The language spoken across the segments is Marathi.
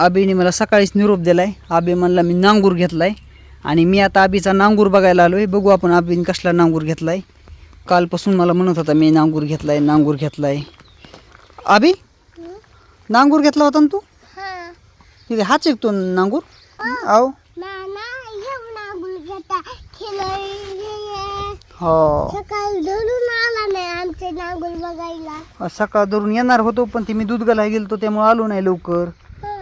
आबीने मला सकाळीच निरोप दिलाय. आबी म्हणला मी नांगूर घेतलाय. आणि मी आता आबीचा नांगूर बघायला आलोय. बघू आपण आबीने कसला नांगूर घेतलाय. कालपासून मला म्हणत होता मी नांगूर घेतलाय नांगूर घेतलाय. आबी नांगूर घेतला होता ना तू? हा. तिथे हाच एक तो नांगूर. आहो. खेळ हो. सकाळी धरून आला येणार होतो पण ते मी दूध घालायला गेलतो त्यामुळे आलो नाही लवकर.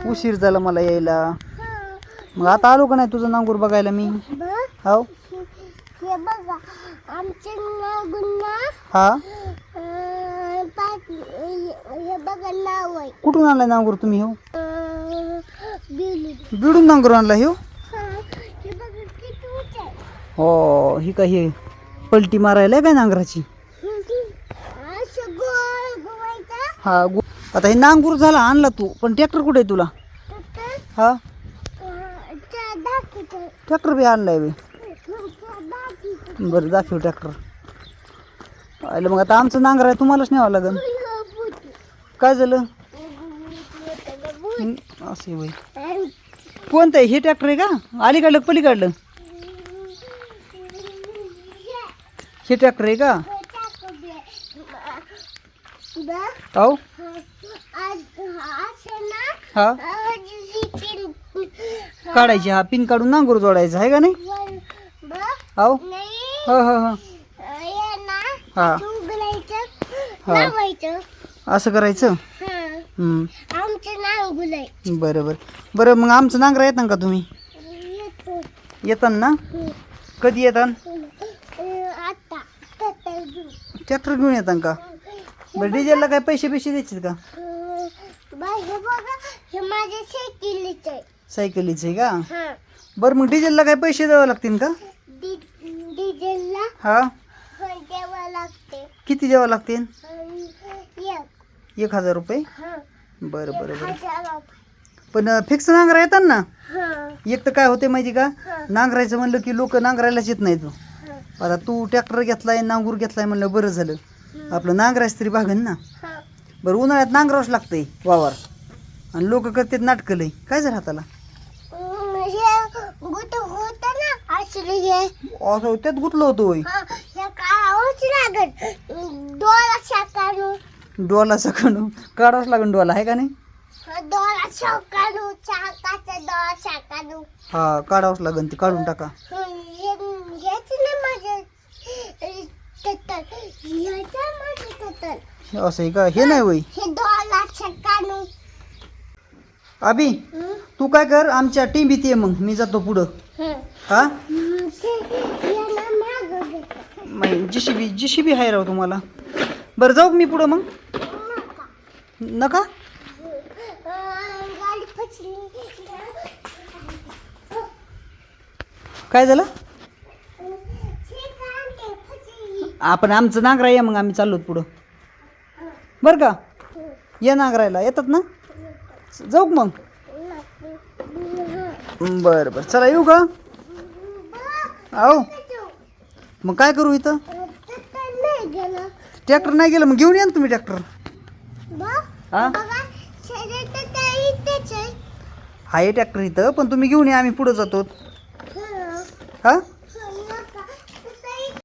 उशीर झाला मला यायला. मग आता आलो का नाही तुझं नांगूर बघायला मी? हो हे बघा आमचे नागुलना हा? अं, पाच हे बघा नाव आहे. कुठून आणलाय नांगूर तुम्ही हो? बिडून नांगूर आणला हो हा, हे बघा किती उंच आहे. हो ही काय हे पलटी मारायला काय नांगराची? हा गो आता हे नांगूर झाला आणला तू. पण ट्रॅक्टर कुठे आहे तुला? हा? ट्रॅक्टर बी आणलाय बे. बरं दाखव ट्रॅक्टर आलं मग आता आमचं नांगर आहे तुम्हालाच न्यावं लागेल काय झालं? असं होय. कोणतं आहे? हे ट्रॅक्टर आहे का? अलीकडलं पलीकडलं? हे ट्रॅक्टर आहे का? हो हा? काढायची हा पिन काढून नांगूर जोडायचा आहे का नाही? हो हो हो हो. हा. हा. असं करायचं? बरं बरं बरं मग आमचं नांगरा येतं का तुम्ही? येतो येतात ना? कधी तर ट्रॅक्टर घेऊन येतात का? बरं डिझेलला काय पैसे पैसे द्यायचे का? बाय हे बघा हे माझ्या सायकलीच आहे. सायकलीचे का? हा. बरं मग डिझेलला काय पैसे द्यावे लागतील का? डि- डिझेलला हा? हं, द्यावं लागते. किती द्यावं लागतील? एक. एक हजार रुपये? हा. बरं बरं बरं. हजार रुपये. पण फिक्स नांगरा येतात ना? हा. एक तर काय होते माहिती का? हा. नांगरायचं म्हणलं की लोक नांगरायलाच येत नाही तू हा. आता तू ट्रॅक्टर घेतलाय नांगूर घेतलाय म्हणलं बरं झालं. आपलं नांगरायचं तरी भागन ना. हा. बरं उन्हाळ्यात नांगरावंच लागतंय वावर. आणि लोक करतात नाटकं लय काय झालं हाताला? असं त्यात गुतलं होतं होय. डोला सकाळून. काढावंच लागेल डोला आहे का नाही? हा काढावंच लागेल ते काढून टाका हेच ना माझं तत्तर ह्याचं असं आहे का? हे नाही होय हे शाकानू अभि तू काय कर? आमच्या टीम ये मग. मी जातो पुढं. हा. जिशीबी जिशीबी आहे राव तुम्हाला. बरं जाऊ मी पुढं मग. नका. काय झालं? आपण आमचं नांगरा या मग आम्ही चाललो पुढं. बरं का? ये नागरायला. येतात ना? जाऊ मग? बरं बरं. चला येऊ का? आहो मग काय करू इथं? ट्रॅक्टर नाही गेलं मग घेऊन या ना तुम्ही ट्रॅक्टर. हा? आहे ट्रॅक्टर इथं पण तुम्ही घेऊन या आम्ही पुढं जातो. हा?